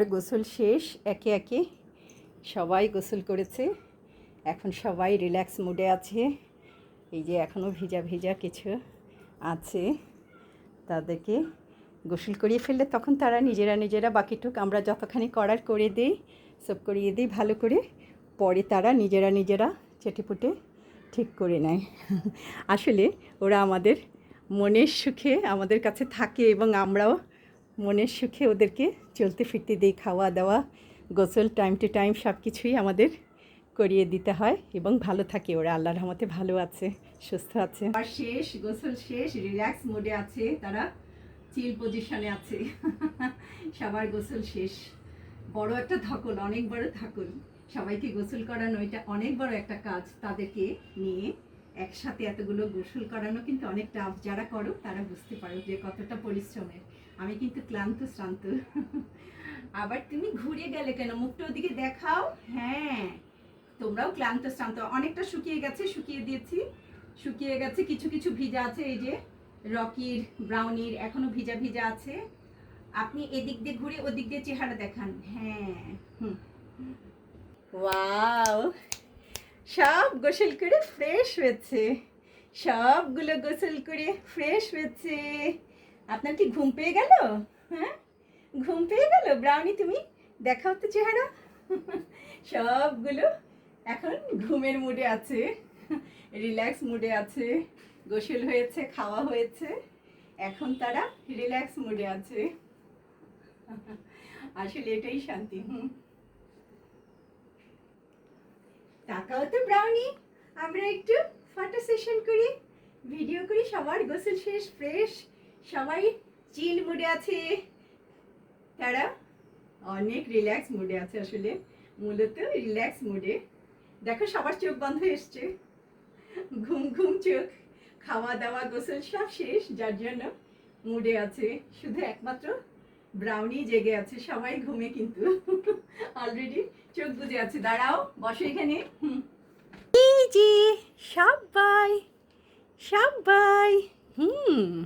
আর গোসল শেষ, একে একে সবাই গোসল করেছে। এখন সবাই রিল্যাক্স মুডে আছে। এই যে এখনও ভিজা ভিজা কিছু আছে তাদেরকে গোসল করিয়ে ফেললে তখন তারা নিজেরা নিজেরা বাকিটুক আমরা যতখানি করার করে দিই, সব করিয়ে দিই ভালো করে। পরে তারা নিজেরা নিজেরা চেটেপুটে ঠিক করে নেয়। আসলে ওরা আমাদের মনের সুখে আমাদের কাছে থাকে এবং আমরাও মনের সুখে ওদেরকে চলতে ফিরতে দিই, খাওয়া দাওয়া, গোসল টাইম টু টাইম সব কিছুই আমাদের করিয়ে দিতে হয় এবং ভালো থাকে ওরা। আল্লাহর রহমতে ভালো আছে, সুস্থ আছে। আর শেষ, গোসল শেষ রিল্যাক্স মোডে আছে, তারা চিল পজিশনে আছে। সবার গোসল শেষ। বড় একটা ধকল, অনেক বড় ধকল। সবাইকে গোসল করানো, এটা অনেক বড় একটা কাজ তাদেরকে নিয়ে। একসাথে এতগুলো গোসল করানো কিন্তু অনেক টাফ যারা করো, তারা বুঝতে পারো যে কতটা পরিশ্রমের। আমি কিন্তু ক্লান্ত, শ্রান্ত। আবার তুমি ঘুরে গেলে কেন? মুখটা ওদিকে দেখাও। হ্যাঁ তোমরাও ক্লান্ত, শ্রান্ত। অনেকটা শুকিয়ে গেছে, শুকিয়ে দিয়েছি। শুকিয়ে গেছে, কিছু কিছু ভিজা আছে, এই যে রকির, ব্রাউনির, এখনও ভিজা ভিজা আছে। আপনি এদিক দিয়ে ঘুরে ওদিক দিয়ে চেহারা দেখান। হ্যাঁ হুম। ওয়াও! সব গোসল করে ফ্রেশ হয়েছে সবগুলো গোসল করে ফ্রেশ হয়েছে আপনার কি ঘুম পেয়ে গেল? হ্যাঁ? ঘুম পেয়ে গেল? ব্রাউনি, তুমি দেখাও তো চেহারা। সবগুলো এখন ঘুমের মুডে আছে। রিল্যাক্স মুডে আছে। গোসল হয়েছে, খাওয়া হয়েছে। এখন তারা রিল্যাক্স মুডে আছে। আসলে এটাই শান্তি, হুম। তাকাও তো ব্রাউনি আমরা একটু ফটো সেশন করি ভিডিও করি, সবার গোসল শেষ ফ্রেশ সবাই চিল মুডে আছে। তারা অনেক রিল্যাক্স মুডে আছে আসলে, মূলত রিল্যাক্স মুডে দেখো, সবার চোখ বন্ধ এসছে। ঘুম ঘুম, চোখ খাওয়া দাওয়া গোসল সব শেষ, যার জন্য মুডে আছে। শুধু একমাত্র ব্রাউনি জেগে আছে, সবাই ঘুমে কিন্তু। অলরেডি চোখ বুজে আছে। দাঁড়াও, বসো এখানে। যে সবাই সবাই হুম,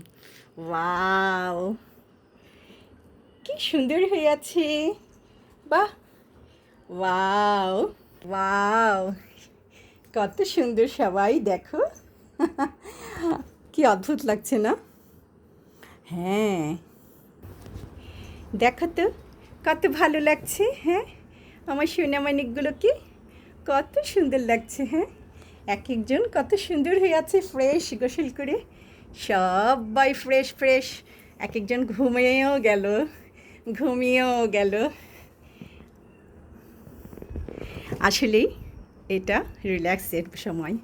ওয়াও। কি সুন্দর হয়ে আছে। বাহ, ওয়াও ওয়াও। কত সুন্দর সবাই, দেখো। কি অদ্ভুত লাগছে না? হ্যাঁ। দেখো তো, কত ভালো লাগছে হ্যাঁ? আমার সোনামানিকগুলোকে কত সুন্দর লাগছে হ্যাঁ? এক একজন কত সুন্দর হয়ে আছে ফ্রেশ গোসল করে। সবাই ফ্রেশ ফ্রেশ এক একজন ঘুমিয়েও গেল ঘুমিয়েও গেল। আসলেই এটা রিল্যাক্সের সময়।